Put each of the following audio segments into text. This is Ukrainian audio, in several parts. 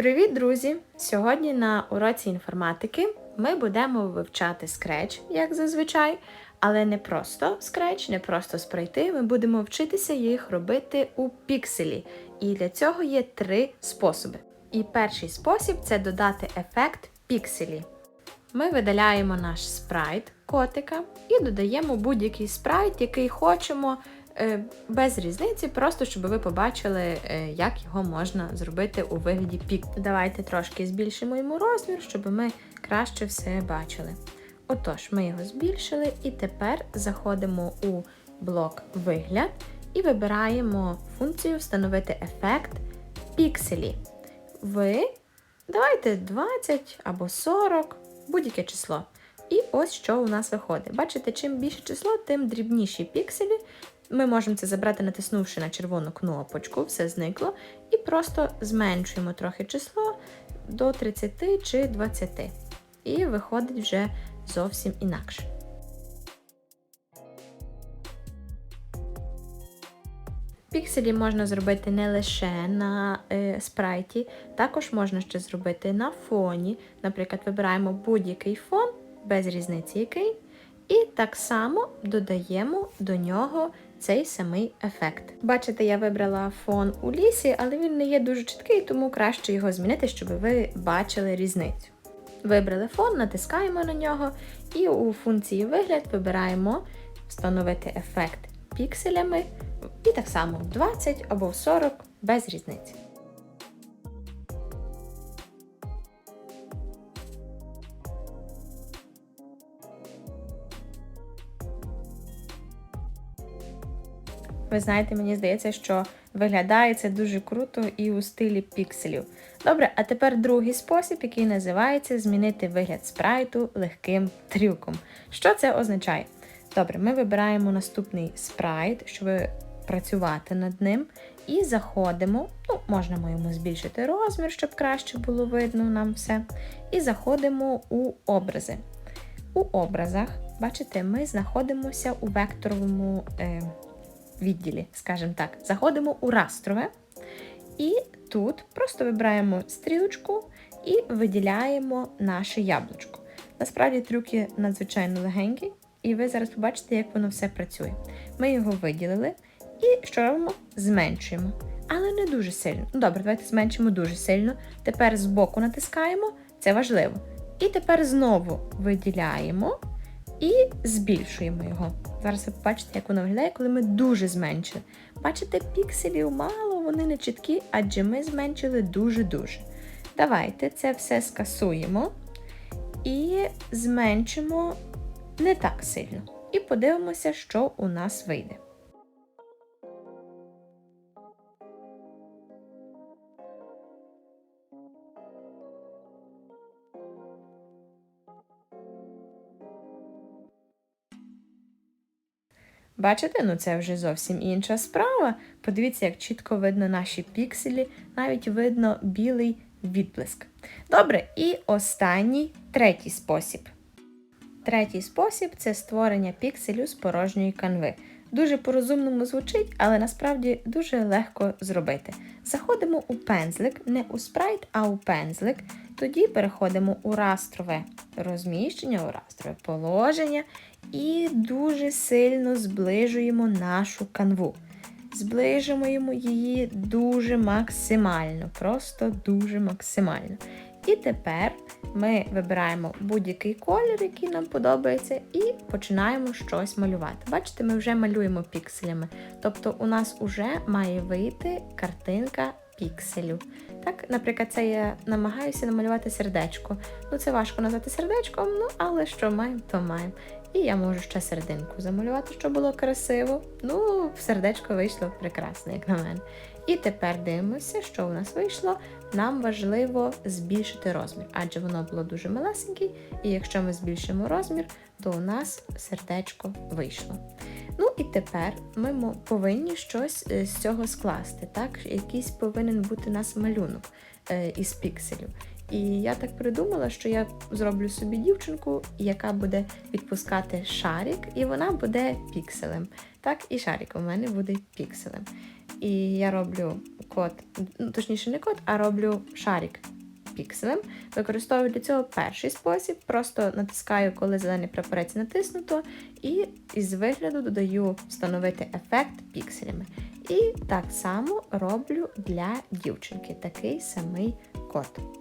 Привіт, друзі! Сьогодні на уроці інформатики ми будемо вивчати Scratch, як зазвичай, але не просто Scratch, не просто спрайти. Ми будемо вчитися їх робити у пікселі. І для цього є три способи. І перший спосіб це додати ефект пікселі. Ми видаляємо наш спрайт котика і додаємо будь-який спрайт, який хочемо. Е, Без різниці, просто щоб ви побачили, е, як його можна зробити у вигляді пік. Давайте трошки збільшимо йому розмір, щоб ми краще все бачили. Отож, ми його збільшили, і тепер заходимо у блок вигляд і вибираємо функцію встановити ефект пікселі. Ви давайте 20 або 40, будь-яке число. І ось що у нас виходить. Бачите, чим більше число, тим дрібніші пікселі. Ми можемо це забрати, натиснувши на червону кнопочку, все зникло, і просто зменшуємо трохи число до 30 чи 20. І виходить вже зовсім інакше. Пікселі можна зробити не лише на е, спрайті, також можна ще зробити на фоні. Наприклад, вибираємо будь-який фон, без різниці який, і так само додаємо до нього цей самий ефект. Бачите, я вибрала фон у лісі, але він не є дуже чіткий, тому краще його змінити, щоб ви бачили різницю. Вибрали фон, натискаємо на нього, і у функції вигляд вибираємо встановити ефект пікселями. І так само в 20 або в 40 без різниці. Ви знаєте, мені здається, що виглядає це дуже круто і у стилі пікселів. Добре, а тепер другий спосіб, який називається змінити вигляд спрайту легким трюком. Що це означає? Добре, ми вибираємо наступний спрайт, щоб працювати над ним. І заходимо, ну, можна йому збільшити розмір, щоб краще було видно нам все. І заходимо у образи. У образах, бачите, ми знаходимося у векторовому е, відділі, скажімо так. Заходимо у растрове. І тут просто вибираємо стрілочку і виділяємо наше яблучко. Насправді трюки надзвичайно легенькі, і ви зараз побачите, як воно все працює. Ми його виділили. І що робимо? Зменшуємо. Але не дуже сильно. Ну добре, давайте зменшимо дуже сильно. Тепер збоку натискаємо, це важливо. І тепер знову виділяємо і збільшуємо його. Зараз ви побачите, як воно виглядає, коли ми дуже зменшили. Бачите, пікселів мало, вони не чіткі, адже ми зменшили дуже-дуже. Давайте це все скасуємо і зменшимо не так сильно. І подивимося, що у нас вийде. Бачите, ну це вже зовсім інша справа. Подивіться, як чітко видно наші пікселі, навіть видно білий відблиск. Добре, і останній третій спосіб. Третій спосіб це створення пікселю з порожньої канви. Дуже по-розумному звучить, але насправді дуже легко зробити. Заходимо у пензлик, не у спрайт, а у пензлик. Тоді переходимо у растрове розміщення, у растрове положення і дуже сильно зближуємо нашу канву. Зближуємо її дуже максимально, просто дуже максимально. І тепер ми вибираємо будь-який колір, який нам подобається, і починаємо щось малювати. Бачите, ми вже малюємо пікселями. Тобто у нас вже має вийти картинка пікселю. Так, наприклад, це я намагаюся намалювати сердечко. Ну, це важко назвати сердечком, ну але що маємо, то маємо. І я можу ще серединку замалювати, щоб було красиво. Ну, сердечко вийшло прекрасно, як на мене. І тепер дивимося, що у нас вийшло. Нам важливо збільшити розмір, адже воно було дуже малесеньке, і якщо ми збільшимо розмір, то у нас сердечко вийшло. Ну і тепер ми повинні щось е, з цього скласти. так? Якийсь повинен бути у нас малюнок е, із пікселів. І я так придумала, що я зроблю собі дівчинку, яка буде відпускати шарик, і вона буде пікселем. Так, і шарик у мене буде пікселем. і я роблю код, ну, точніше, не код, а роблю шарик пікселем. Використовую для цього перший спосіб. Просто натискаю, коли зелений прапорець натиснуто, і із вигляду додаю встановити ефект пікселями. І так само роблю для дівчинки такий самий код.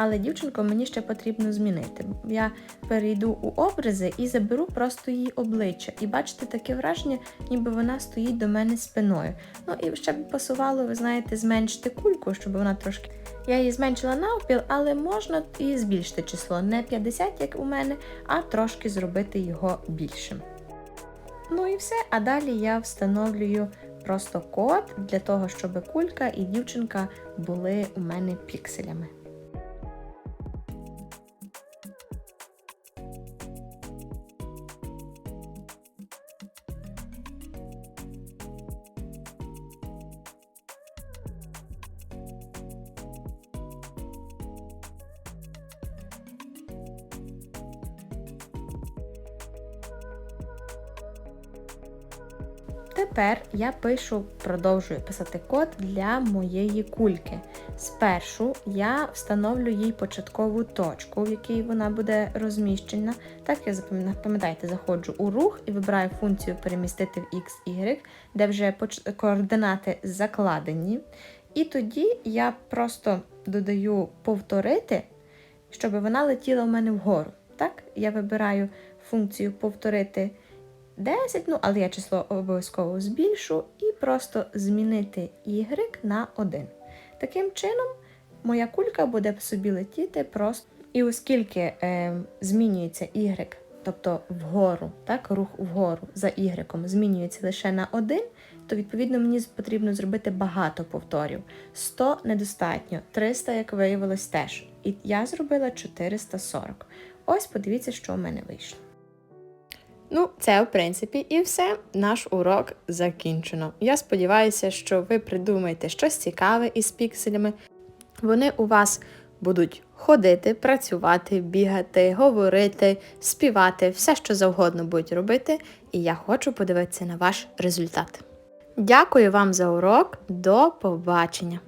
Але дівчинку мені ще потрібно змінити. Я перейду у образи і заберу просто її обличчя. І бачите таке враження, ніби вона стоїть до мене спиною. Ну і ще б пасувало, ви знаєте, зменшити кульку, щоб вона трошки. Я її зменшила навпіл, але можна і збільшити число. Не 50, як у мене, а трошки зробити його більшим. Ну і все. А далі я встановлюю просто код для того, щоб кулька і дівчинка були у мене пікселями. Тепер я пишу, продовжую писати код для моєї кульки. Спершу я встановлю їй початкову точку, в якій вона буде розміщена. Так, я пам'ятаєте, заходжу у рух і вибираю функцію перемістити в X, Y, де вже координати закладені. І тоді я просто додаю повторити, щоб вона летіла у мене вгору. Так, я вибираю функцію повторити 10, ну, але я число обов'язково збільшу і просто змінити y на 1. Таким чином, моя кулька буде собі летіти просто. І оскільки е, змінюється y, тобто вгору, так, рух вгору за y змінюється лише на 1, то відповідно мені потрібно зробити багато повторів. 100 недостатньо, 300, як виявилось, теж. І я зробила 440. Ось подивіться, що у мене вийшло. Ну, це, в принципі, і все. Наш урок закінчено. Я сподіваюся, що ви придумаєте щось цікаве із пікселями. Вони у вас будуть ходити, працювати, бігати, говорити, співати, все, що завгодно будуть робити. І я хочу подивитися на ваш результат. Дякую вам за урок. До побачення!